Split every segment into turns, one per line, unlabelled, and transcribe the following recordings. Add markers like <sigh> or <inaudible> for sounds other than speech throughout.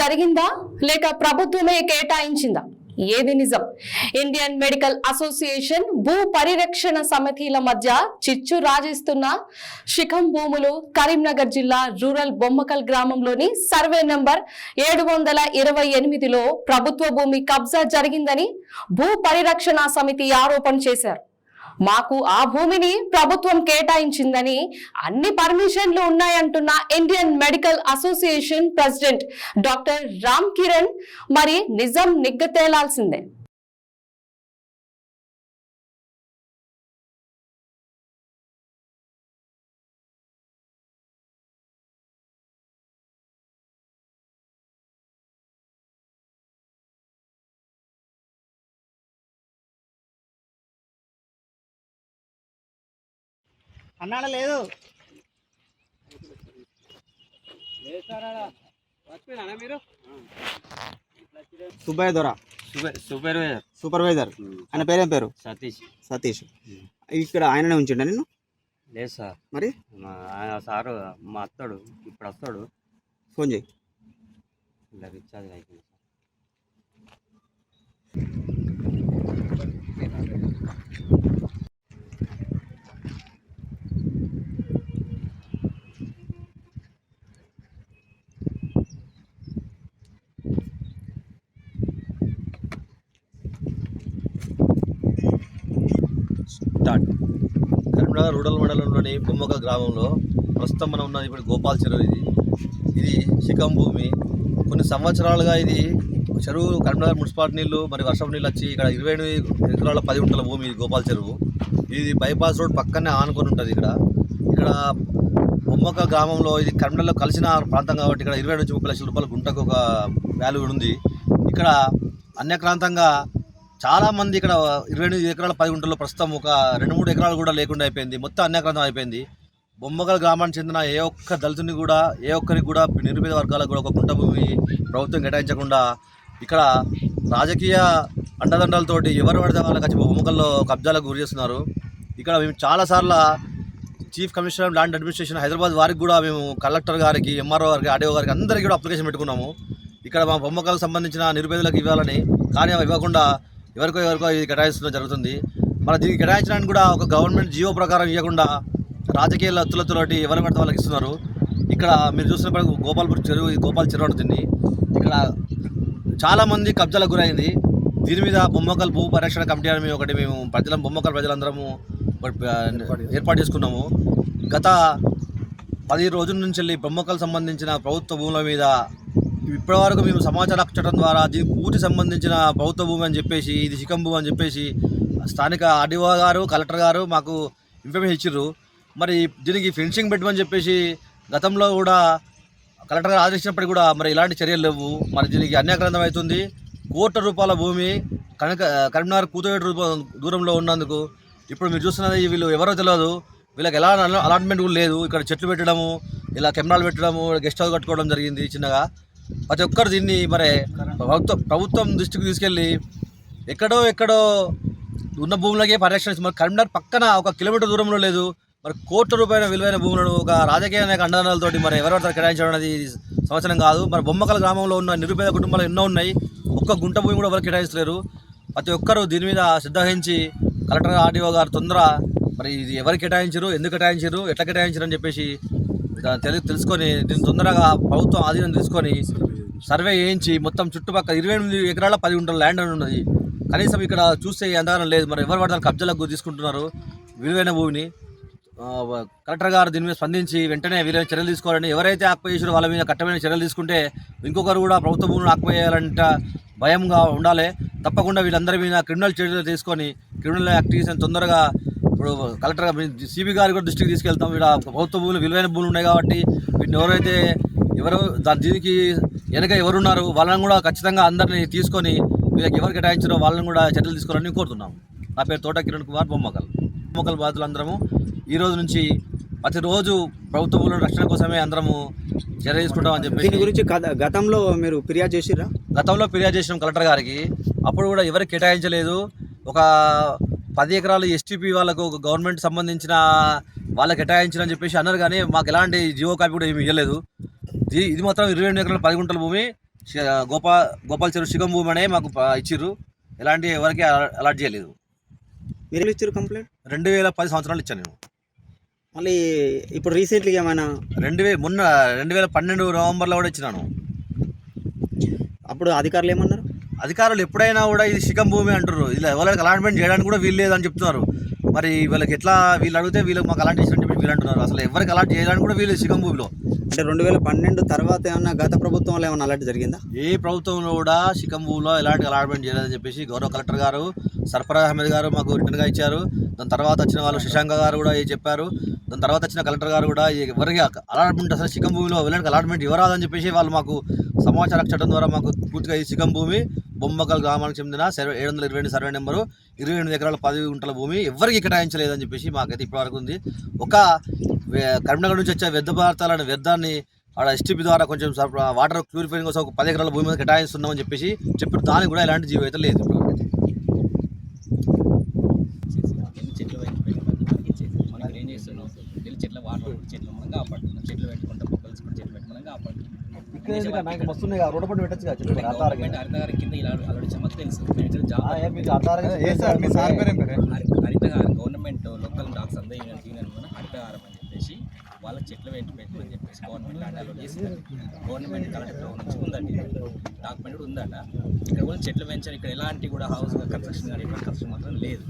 జరిగిందా? లేక ప్రభుత్వమే కేటాయించిందా? ఏది నిజం? ఇండియన్ మెడికల్ అసోసియేషన్ భూ పరిరక్షణ సమితిల మధ్య చిచ్చు రాజేస్తున్న శిఖం భూములు కరీంనగర్ జిల్లా రూరల్ బొమ్మకల్ గ్రామంలోని సర్వే నంబర్ ఏడు వందల ఇరవై ఎనిమిదిలో ప్రభుత్వ భూమి కబ్జా జరిగిందని భూ పరిరక్షణ సమితి ఆరోపణ చేశారు. మాకు ఆ భూమిని ప్రభుత్వం కేటాయించిందని అన్ని పర్మిషన్లు ఉన్నాయంటున్న Indian medical association president doctor Ram Kiran. మరి నిజం నిగ్గతేలాల్సిందే
అన్నాడ లేదు. సుబ్బయ్య దొర
సూపర్వైజర్
సూపర్వైజర్ ఆయన పేరేం పేరు?
సతీష్.
సతీష్. ఇక్కడ ఆయననే ఉంచిండ నిన్ను?
లేదు సార్.
మరి?
మా ఆయన సారు మా అత్తడు ఇప్పుడు వస్తాడు.
ఫోన్ చేయి.
ఇలా రీఛార్జ్ అయిపోయింది
కరీంనగర్ రూరల్ మండలంలోని బొమ్మక గ్రామంలో ప్రస్తుతం మనం ఉన్నది ఇప్పుడు గోపాల్ చెరువు ఇది. ఇది శిఖం భూమి. కొన్ని సంవత్సరాలుగా ఇది చెరువు కరీంనగర్ మున్సిపాలిటీ నీళ్ళు మరి వర్షం నీళ్ళు వచ్చి ఇక్కడ ఇరవై ఎనిమిది ఎకరాల పది గుంటల భూమి ఇది గోపాల్ చెరువు. ఇది బైపాస్ రోడ్ పక్కనే ఆనుకొని ఉంటుంది ఇక్కడ. ఇక్కడ బొమ్మక గ్రామంలో ఇది కరీంనగర్లో కలిసిన ప్రాంతం కాబట్టి ఇక్కడ ఇరవై నుంచి ముప్పై లక్షల రూపాయల గుంటకు ఒక వాల్యూ ఉంది. ఇక్కడ అన్యక్రాంతంగా చాలా మంది ఇక్కడ ఇరవై ఎనిమిది ఎకరాల పది గుంటల్లో ప్రస్తుతం ఒక రెండు మూడు ఎకరాలు కూడా లేకుండా అయిపోయింది. మొత్తం అన్యాక్రాంతం అయిపోయింది. బొమ్మగల గ్రామానికి చెందిన ఏ ఒక్క దళితుని కూడా ఏ ఒక్కరికి కూడా నిరుపేద వర్గాలకు కూడా ఒక గుంట భూమి ప్రభుత్వం కేటాయించకుండా ఇక్కడ రాజకీయ అండదండలతోటి ఎవరు పడితే వాళ్ళకి వచ్చి బొమ్మకల్లో కబ్జాలకు గురి చేస్తున్నారు. ఇక్కడ మేము చాలాసార్లు chief commissioner land administration Hyderabad వారికి కూడా మేము కలెక్టర్ గారికి ఎంఆర్ఓ గారికి ఆర్డీఓ గారికి అందరికీ కూడా అప్లికేషన్ పెట్టుకున్నాము. ఇక్కడ మా బొమ్మకాలకు సంబంధించిన నిరుపేదలకు ఇవ్వాలని కానీ అవి ఇవ్వకుండా ఎవరికో ఎవరికో ఇది కేటాయించడం జరుగుతుంది. మన దీనికి కేటాయించడానికి కూడా ఒక గవర్నమెంట్ జియో ప్రకారం ఇవ్వకుండా రాజకీయ లత్తులతోటి ఎవరు పడితే వాళ్ళకి ఇస్తున్నారు. ఇక్కడ మీరు చూసినప్పుడు గోపాల్పూర్ చెరువు ఈ గోపాల్ చెరువు ఉంటుంది ఇక్కడ చాలామంది కబ్జాలకు గురైంది. దీని మీద బొమ్మకల్ భూ పరిరక్షణ కమిటీ అని మేము ఒకటి మేము ప్రజల బొమ్మకల్ ప్రజలందరము ఏర్పాటు చేసుకున్నాము. గత పది రోజుల నుంచి వెళ్ళి బొమ్మకల్ సంబంధించిన ప్రభుత్వ భూముల మీద ఇప్పటివరకు మేము సమాచార హక్కు చట్టం ద్వారా దీనికి పూర్తి సంబంధించిన ప్రభుత్వ భూమి అని చెప్పేసి ఇది శిఖం భూమి అని చెప్పేసి స్థానిక ఆర్డీఓ గారు కలెక్టర్ గారు మాకు ఇన్ఫర్మేషన్ ఇచ్చారు మరి దీనికి ఫెన్సింగ్ పెట్టమని చెప్పేసి గతంలో కూడా కలెక్టర్ గారు ఆదేశించినప్పటికీ కూడా మరి ఇలాంటి చర్యలు లేవు. మరి దీనికి అన్యాక్రాంతం అవుతుంది. కోట్ల రూపాయల భూమి కనక కరీంనగర్ కూతవేటు రూప- దూరంలో ఉన్నందుకు ఇప్పుడు మీరు చూస్తున్నది వీళ్ళు ఎవరో తెలియదు వీళ్ళకి ఎలా అలాట్మెంట్ కూడా లేదు. ఇక్కడ చెట్లు పెట్టడము ఇలా కెమెరాలు పెట్టడము గెస్ట్ హౌస్ కట్టుకోవడం జరిగింది చిన్నగా. ప్రతి ఒక్కరు దీన్ని మరి ప్రభుత్వం ప్రభుత్వం దృష్టికి తీసుకెళ్ళి ఎక్కడో ఎక్కడో ఉన్న భూములకే పరిరక్షణ మరి కరీంనగర్ పక్కన ఒక కిలోమీటర్ దూరంలో లేదు మరి కోట్ల రూపాయల విలువైన భూములను ఒక రాజకీయ నాయక అండదానాలతోటి మరి ఎవరెవరు కేటాయించడం అనేది సంవత్సరం కాదు. మరి బొమ్మకల గ్రామంలో ఉన్న నిరుపేద కుటుంబాలు ఎన్నో ఉన్నాయి ఒక్క గుంట భూమి కూడా ఎవరు కేటాయించలేరు ప్రతి ఒక్కరూ దీని మీద శ్రద్ధ వహించి కలెక్టర్ ఆర్డీఓ గారు తొందర మరి ఇది ఎవరు కేటాయించరు ఎందుకు కేటాయించారు ఎట్లా కేటాయించరు అని చెప్పేసి తెలు తెలుసుకొని దీన్ని తొందరగా ప్రభుత్వం ఆధీనం తీసుకొని సర్వే చేయించి మొత్తం చుట్టుపక్కల ఇరవై ఎనిమిది ఎకరాల పది గుంటల ల్యాండ్ అని ఉన్నది. కనీసం ఇక్కడ చూస్తే ఎంతగానం లేదు. మరి ఎవరు పడతారు కబ్జాలకు తీసుకుంటున్నారు విలువైన భూమిని. కలెక్టర్ గారు దీని మీద స్పందించి వెంటనే వీలైన చర్యలు తీసుకోవాలని ఎవరైతే ఆక్రమించారో వాళ్ళ మీద కట్టమైన చర్యలు తీసుకుంటే ఇంకొకరు కూడా ప్రభుత్వ భూములను ఆక్రమించాలంట భయంగా ఉండాలి. తప్పకుండా వీళ్ళందరి మీద క్రిమినల్ చర్యలు తీసుకొని క్రిమినల్ యాక్టివిటీస్ తొందరగా ఇప్పుడు కలెక్టర్ సిబి గారి కూడా దృష్టికి తీసుకెళ్తాం. ఇక్కడ ప్రభుత్వ భూములు విలువైన భూములు ఉన్నాయి కాబట్టి వీటిని ఎవరైతే ఎవరు దాని దీనికి వెనక ఎవరున్నారు వాళ్ళని కూడా ఖచ్చితంగా అందరినీ తీసుకొని వీళ్ళకి ఎవరు కేటాయించారో వాళ్ళని కూడా చర్యలు తీసుకోవాలని కోరుతున్నాం. నా పేరు తోట కిరణ్ కుమార్ బొమ్మకల్ బొమ్మకల్ బాధితులందరము ఈ రోజు నుంచి ప్రతిరోజు ప్రభుత్వ భూముల రక్షణ కోసమే అందరము చర్య తీసుకుంటామని
దీని
చెప్పేసి
గురించి గత- గతంలో మీరు ఫిర్యాదు చేసిరా
గతంలో ఫిర్యాదు చేసినాం కలెక్టర్ గారికి. అప్పుడు కూడా ఎవరికి కేటాయించలేదు. ఒక పది ఎకరాలు ఎస్టీపీ వాళ్ళకు ఒక గవర్నమెంట్ సంబంధించిన వాళ్ళకి కేటాయించిన చెప్పేసి అన్నారు కానీ మాకు ఎలాంటి జియో కాపీ కూడా ఏమి ఇవ్వలేదు. ఇది మాత్రం ఇరవై ఎనిమిది ఎకరాల పది గుంటల భూమి గోపా గోపాల్ చెరువు శిఖం భూమి అనే మాకు ఇచ్చిర్రు. ఎలాంటి ఎవరికి అల- అలాట్ చేయలేదు.
మీరు ఇచ్చారు కంప్లైంట్
రెండు వేల పది సంవత్సరాలు ఇచ్చాను నేను.
మళ్ళీ ఇప్పుడు రీసెంట్లీగా ఏమైనా?
రెండు వే మొన్న రెండు వేల పన్నెండు నవంబర్లో కూడా ఇచ్చినాను.
అప్పుడు అధికారులు ఏమన్నారు?
అధికారులు ఎప్పుడైనా కూడా ఇది శిఖం భూమి అంటారు ఇలా ఎవరికి అలాట్మెంట్ చేయడానికి కూడా వీలు లేదని చెప్తున్నారు. మరి వీళ్ళకి ఎట్లా వీళ్ళు అడిగితే వీళ్ళకి మాకు అలాంటి చెప్పి వీళ్ళు అంటున్నారు. అసలు ఎవరికి అలాంటి చేయడానికి కూడా వీలు లేదు శిఖం భూమిలో.
అంటే రెండు వేల పన్నెండు తర్వాత ఏమన్నా గత ప్రభుత్వంలో ఏమన్నా అలాంటి జరిగిందా?
ఏ ప్రభుత్వంలో కూడా శిఖం భూమిలో ఎలాంటి అలాట్మెంట్ చేయలేదని చెప్పేసి గౌరవ కలెక్టర్ గారు సర్ఫరాజ్ అహ్మద్ గారు మాకు రిటర్న్గా ఇచ్చారు. దాని తర్వాత వచ్చిన వాళ్ళు శశాంక గారు కూడా ఏ చెప్పారు. దాని తర్వాత వచ్చిన కలెక్టర్ గారు కూడా ఎవరికి అలాట్మెంట్ అసలు శిఖం భూమిలో ఎలాంటి అలాట్మెంట్ ఇవ్వరాదని చెప్పేసి వాళ్ళు మాకు సమాచార చట్టం ద్వారా మాకు పూర్తిగా ఈ శిఖం భూమి బొమ్మకల్ గ్రామానికి చెందిన సర్వే ఏడు వందల ఇరవై రెండు సర్వే నెంబరు ఇరవై ఎనిమిది ఎకరాల పది గుంటల భూమి ఎవరికి కేటాయించలేదని చెప్పేసి మాకైతే ఇప్పటివరకు ఉంది. ఒక కరీంనగర్ నుంచి వచ్చే వ్యర్థ పదార్థాలను వ్యర్థాన్ని ఆడ ఎస్టీపీ ద్వారా కొంచెం వాటర్ ప్యూరిఫైయింగ్ కోసం ఒక పది ఎకరాల భూమి మీద కేటాయిస్తున్నామని చెప్పేసి చెప్పిన దానికి కూడా ఎలాంటి జీవితం అయితే లేదు ఇప్పటివరకు.
ఎన్ని చెట్లు పెట్టుకుంటాం ఇచ్చేసి మనం ఏం చేస్తున్నాం వెళ్ళి చెట్ల వాటర్ చెట్లు మనం కాపాడుతున్నాం చెట్లు పెట్టుకుంటాం మొక్కలు కూడా చెట్లు పెట్టి మనం కాపాడుతున్నాం గవర్నమెంట్ హరితగారి కింద ఇలా అలడించిన మాకు తెలుసు. ఇక్కడ జాబ్ హరి- హరితహారం గవర్నమెంట్ లోకల్ డాక్స్ అందరూ యూనియన్ యూనియన్ ఉన్న హరితహారం అని చెప్పేసి వాళ్ళ చెట్లు పెట్టి పెట్టమని చెప్పేసి గవర్నమెంట్ అలో చేసి గవర్నమెంట్ కలెక్టర్ నుంచి ఉందండి డాక్యుమెంట్ కూడా ఉందట. ఇక్కడ కూడా చెట్లు పెంచారు. ఇక్కడ ఎలాంటి కూడా హౌస్ కన్స్ట్రక్షన్ కానీ కన్స్ట్రక్షన్ మాత్రం లేదు.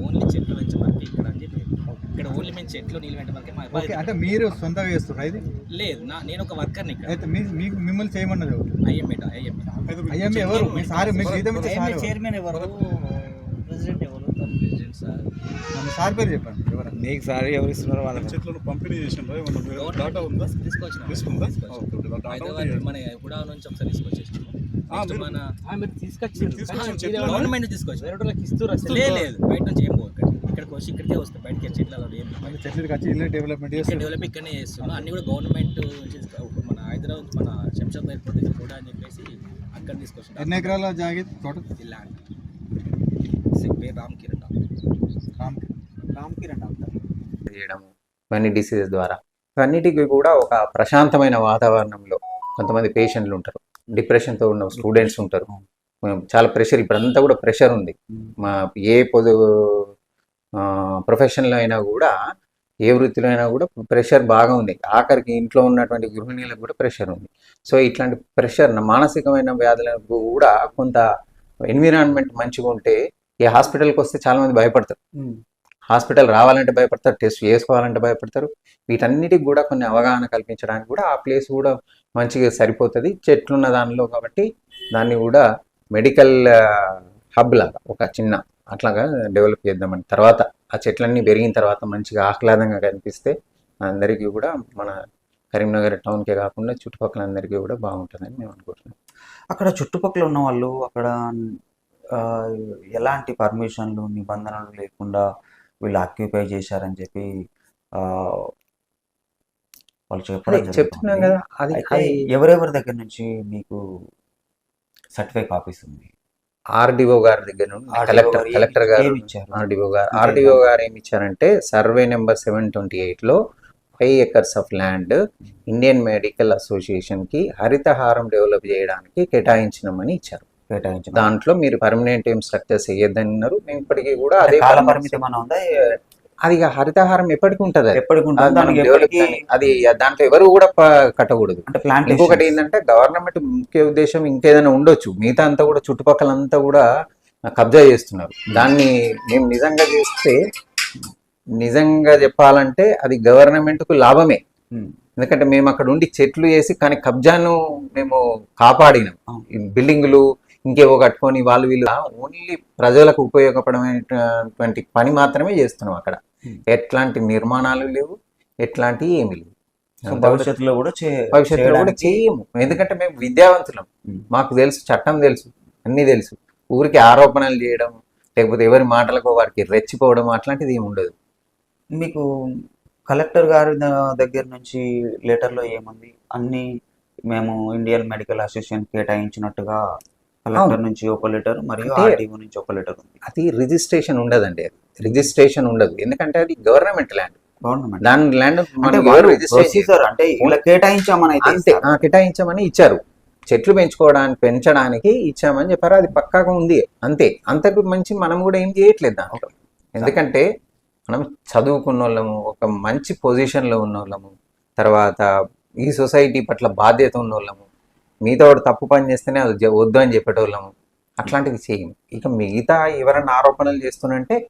ఓన్లీ చెట్లు పెంచడానికి ఇక్కడ అని చెప్పి ఇక్కడ ఓన్లీ మేము చెట్లు నీళ్ళు మా
ఓకే. అంటే మీరు సొంతంగా చేస్తున్నారు ఇది?
లేదు నా నేను ఒక వర్కర్ని ఇక్కడ.
అయితే మీ మీకు మిమ్మల్ని చేయమన్నది ఎవరు?
ఐఎంఏట ఐఎంఏ
ఎవరు? మీ సార్ జీతం?
చైర్మన్ ఎవరు? ప్రెసిడెంట్ ఎవరు? సార్.
పేరు చెప్పండి ఎవరు
నీకు సారీ ఎవరు ఇస్తున్నారు వాళ్ళకి
చెట్లను పంపిణీ డాటా ఉందా?
తీసుకొచ్చిన. మన నుంచి ఒకసారి తీసుకొచ్చేసాము మన
చెట్లు
గవర్నమెంట్ తీసుకొచ్చి లేదు లేదు బయట నుంచి ఏం ఇక్కడ ఇక్కడికి వచ్చి ఇక్కడికే వస్తాయి బయటకి చెట్లు అలా ఏం లేవు.
మన చెట్లు వచ్చి ఇల్లు డెవలప్మెంట్
డెవలప్ ఇక్కడనే చేస్తున్నాం. అన్ని కూడా గవర్నమెంట్ మన హైదరాబాద్ మన శంషాబాద్ ఎయిర్పోర్ట్ నుంచి కూడా అని చెప్పేసి అక్కడ
ఎన్ని
తీసుకొచ్చిన
ఎకరాల జాగి తోట?
ల్యాండ్ పేరు రామ్ కిరణ్
రామ్
రామ్ కిరణ్ డాక్టర్.
చేయడము ఇవన్నీ డిసీజెస్ ద్వారా. ఇవన్నిటికీ కూడా ఒక ప్రశాంతమైన వాతావరణంలో కొంతమంది పేషెంట్లు ఉంటారు. డిప్రెషన్తో ఉన్న స్టూడెంట్స్ ఉంటారు. చాలా ప్రెషర్ ఇప్పుడంతా కూడా ప్రెషర్ ఉంది. మా ఏ పొదు ప్రొఫెషన్లో అయినా కూడా ఏ వృత్తిలో అయినా కూడా ప్రెషర్ బాగా ఉంది. ఆఖరికి ఇంట్లో ఉన్నటువంటి గృహిణీలకు కూడా ప్రెషర్ ఉంది. సో ఇట్లాంటి ప్రెషర్ మానసికమైన వ్యాధులకు కూడా కొంత ఎన్విరాన్మెంట్ మంచిగా ఉంటే ఈ హాస్పిటల్కి వస్తే చాలా మంది భయపడతారు. హాస్పిటల్ రావాలంటే భయపడతారు టెస్ట్ చేసుకోవాలంటే భయపడతారు. వీటన్నిటికి కూడా కొన్ని అవగాహన కల్పించడానికి కూడా ఆ ప్లేస్ కూడా మంచిగా సరిపోతుంది. చెట్లున్న దానిలో కాబట్టి దాన్ని కూడా మెడికల్ హబ్ లాగా ఒక చిన్న అట్లాగా డెవలప్ చేద్దామని. తర్వాత ఆ చెట్లన్నీ పెరిగిన తర్వాత మంచిగా ఆహ్లాదంగా కనిపిస్తే అందరికీ కూడా మన కరీంనగర్ టౌన్కే కాకుండా చుట్టుపక్కల అందరికీ కూడా బాగుంటుందని మేము అనుకుంటున్నాం.
అక్కడ చుట్టుపక్కల ఉన్న వాళ్ళు అక్కడ ఎలాంటి పర్మిషన్లు నిబంధనలు లేకుండా వీళ్ళు ఆక్యుపై చేశారని చెప్పి వాళ్ళు చెప్పడం
చెప్తున్నాం. కదా అది
ఎవరెవరి దగ్గర నుంచి మీకు సర్టిఫై కాపీస్ ఉంది?
ఆర్డీఓ గారి దగ్గర నుండి కలెక్టర్ కలెక్టర్ గారు? ఆర్డీఓ గారు ఆర్డీఓ గారు ఏమి ఇచ్చారంటే సర్వే నెంబర్ సెవెన్ ట్వంటీ ఎయిట్లో five acres of land Indian medical అసోసియేషన్కి Harithaharam develop చేయడానికి కేటాయించినామని ఇచ్చారు.
కేటాయించిన
దాంట్లో మీరు పర్మనెంట్ ఏం స్ట్రక్చర్స్ వేయద్దని అన్నారు. మేము ఇప్పటికీ కూడా అదే అది ఇక హరితహారం ఎప్పటికి ఉంటుంది.
ఎప్పటికి ఉంటుంది.
అది దాంట్లో ఎవరు కూడా కట్టకూడదు.
అంటే ప్లాంట్
ఇంకొకటి ఏంటంటే గవర్నమెంట్ ముఖ్య ఉద్దేశం ఇంకేదైనా ఉండొచ్చు. మిగతా అంతా కూడా చుట్టుపక్కల అంతా కూడా కబ్జా చేస్తున్నారు. దాన్ని మేము నిజంగా చేస్తే నిజంగా చెప్పాలంటే అది government కు లాభమే. ఎందుకంటే మేము అక్కడ ఉండి చెట్లు వేసి కానీ కబ్జాను మేము కాపాడినాం. బిల్డింగులు ఇంకేవో కట్టుకొని వాళ్ళు వీళ్ళు ఓన్లీ ప్రజలకు ఉపయోగపడమైనటువంటి పని మాత్రమే చేస్తున్నాం అక్కడ.
Hmm.
ఎట్లాంటి నిర్మాణాలు లేవు ఎట్లాంటి ఏమి లేవు.
సో భవిష్యత్తులో కూడా
భవిష్యత్తులో కూడా చేయము. ఎందుకంటే మేము విద్యావంతులం.
ఉమ్.
మాకు తెలుసు చట్టం తెలుసు అన్నీ తెలుసు. ఊరికి ఆరోపణలు చేయడం లేకపోతే ఎవరి మాటలకు వారికి రెచ్చిపోవడం అట్లాంటిది ఏమి ఉండదు.
మీకు కలెక్టర్ గారి దగ్గర నుంచి లెటర్లో ఏముంది? అన్ని మేము ఇండియన్ మెడికల్ అసోసియేషన్ కేటాయించినట్టుగా కలెక్టర్ నుంచి ఒక లెటర్ మరియు ఆర్టీఓ నుంచి ఒక లెటర్ ఉంది.
అది రిజిస్ట్రేషన్ ఉండదండి. అది రిజిస్ట్రేషన్ ఉండదు. ఎందుకంటే అది గవర్నమెంట్ ల్యాండ్
గవర్నమెంట్
దాని ల్యాండ్
అంటే ఇలా కేటాయించామని
అంతే. కేటాయించమని ఇచ్చారు. చెట్లు పెంచుకోవడానికి పెంచడానికి ఇచ్చామని చెప్పారు. అది పక్కాగా ఉంది. అంతే. అంతకు మంచి మనం కూడా ఏం చేయట్లేదు దాంట్లో. ఎందుకంటే మనం చదువుకున్న వాళ్ళము ఒక మంచి పొజిషన్లో ఉన్న వాళ్ళము తర్వాత ఈ సొసైటీ పట్ల బాధ్యత ఉన్న వాళ్ళము మిగతా వాడు తప్పు పని చేస్తేనే అది వద్దు అని చెప్పేటోళ్ళము అట్లాంటివి చేయము. ఇక మిగతా ఎవరైనా ఆరోపణలు చేస్తున్నంటే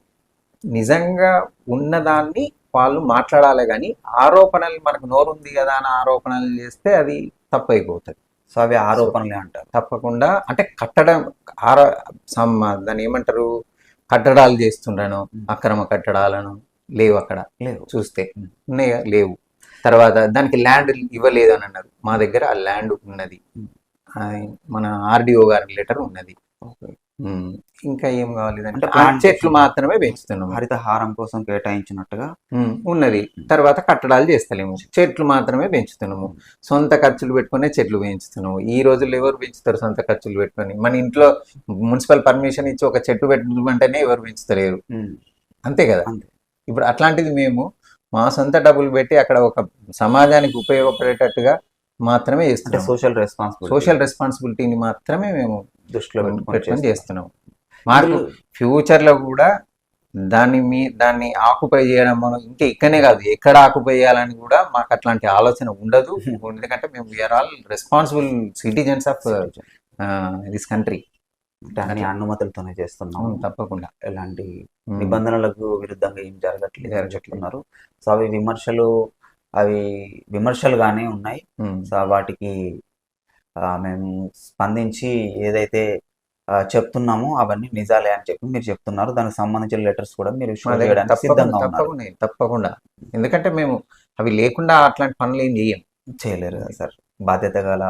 నిజంగా ఉన్నదాన్ని వాళ్ళు మాట్లాడాలి కానీ ఆరోపణలు మనకు నోరుంది కదా అని ఆరోపణలు చేస్తే అది తప్పు అయిపోతుంది
సో అవి ఆరోపణలే అంటారు.
తప్పకుండా అంటే కట్టడం ఆర దాన్ని ఏమంటారు? కట్టడాలు చేస్తుండను అక్రమ కట్టడాలను లేవు అక్కడ.
లేవు.
చూస్తే. ఉన్నాయా? లేవు. తర్వాత దానికి ల్యాండ్ ఇవ్వలేదు అని అన్నారు. మా దగ్గర ఆ ల్యాండ్ ఉన్నది. మన ఆర్డిఓ గారి లెటర్ ఉన్నది. ఇంకా ఏం కావాలి?
అంటే
చెట్లు మాత్రమే పెంచుతున్నాము.
హరితహారం కోసం కేటాయించినట్టుగా?
ఉన్నది. తర్వాత కట్టడాలు చేస్తలేము. చెట్లు మాత్రమే పెంచుతున్నాము. సొంత ఖర్చులు పెట్టుకునే చెట్లు పెంచుతున్నాము. ఈ రోజుల్లో ఎవరు పెంచుతారు సొంత ఖర్చులు పెట్టుకొని? మన ఇంట్లో మున్సిపల్ పర్మిషన్ ఇచ్చి ఒక చెట్టు పెట్టమంటేనే ఎవరు పెంచుతలేరు. అంతే కదా. ఇప్పుడు అట్లాంటిది మేము మా సొంత డబ్బులు పెట్టి అక్కడ ఒక సమాజానికి ఉపయోగపడేటట్టుగా మాత్రమే చేస్తున్నాం.
సోషల్ రెస్పాన్సిబిలిటీ
సోషల్ రెస్పాన్సిబిలిటీని మాత్రమే మేము
దృష్టిలో పెట్టుకొని చేస్తున్నాం.
మాకు ఫ్యూచర్లో కూడా దాన్ని మీ దాన్ని ఆకుపై చేయడం మనం ఇంకా ఇక్కడనే కాదు ఎక్కడ ఆకుపై చేయాలని కూడా మాకు అట్లాంటి ఆలోచన ఉండదు. <laughs> ఎందుకంటే మేము we are all responsible citizens of this country
అన్ని అనుమతులతోనే చేస్తున్నాం
తప్పకుండా.
ఎలాంటి. నిబంధనలకు విరుద్ధంగా ఏం జరగట్లేదు. చెప్తున్నారు సో అవి విమర్శలు అవి విమర్శలుగానే ఉన్నాయి. సో వాటికి ఆ, మేము స్పందించి ఏదైతే చెప్తున్నామో అవన్నీ నిజాలే అని చెప్పి మీరు చెప్తున్నారు. దానికి సంబంధించిన లెటర్స్ కూడా మీరు సిద్ధంగా
తప్పకుండా. ఎందుకంటే మేము అవి లేకుండా అట్లాంటి పనులు ఏం చేయం.
చేయలేరు కదా సార్. బాధ్యత గల.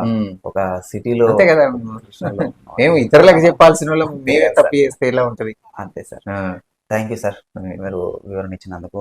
ఒక సిటీలో
అంతే కదా. మేము ఇతరులకు చెప్పాల్సిన వాళ్ళం మేమే తప్పు చేస్తే ఎలా ఉంటది?
అంతే సార్. థ్యాంక్ యూ సార్ మీరు వివరణ ఇచ్చినందుకు.